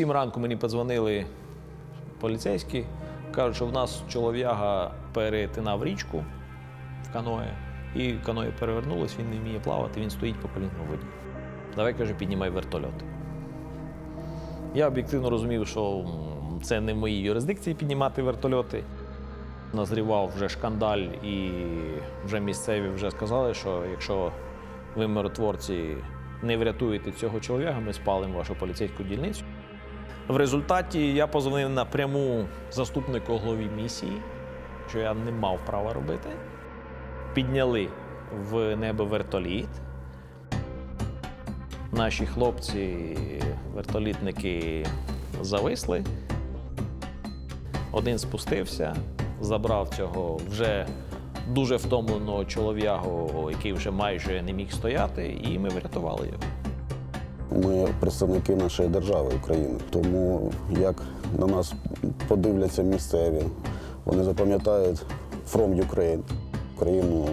сім ранку мені подзвонили поліцейські, кажуть, що в нас чолов'яга перетинав річку в каное, і каное перевернулось, він не вміє плавати, він стоїть по коліну в воді. Давай, каже, піднімай вертольот. Я об'єктивно розумів, що це не в моїй юрисдикції піднімати вертольоти. Назрівав вже шкандаль, і вже місцеві вже сказали, що якщо ви миротворці не врятуєте цього чоловіка, ми спалимо вашу поліцейську дільницю. В результаті я позвонив напряму заступнику голові місії, що я не мав права робити. Підняли в небо вертоліт. Наші хлопці, вертолітники, зависли. Один спустився, забрав цього вже дуже втомленого чолов'ягу, який вже майже не міг стояти, і ми врятували його. Ми представники нашої держави України. Тому як на нас подивляться місцеві, вони запам'ятають From Ukraine. Україну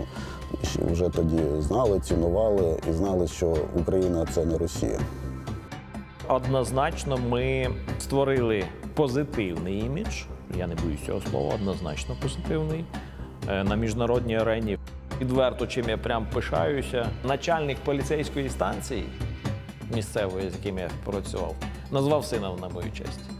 вже тоді знали, цінували і знали, що Україна це не Росія. Однозначно, ми створили позитивний імідж. Я не боюсь цього слова, однозначно позитивний е, на міжнародній арені. Відверто, чим я прям пишаюся. Начальник поліцейської станції місцевої, з яким я працював, назвав сина на мою честь.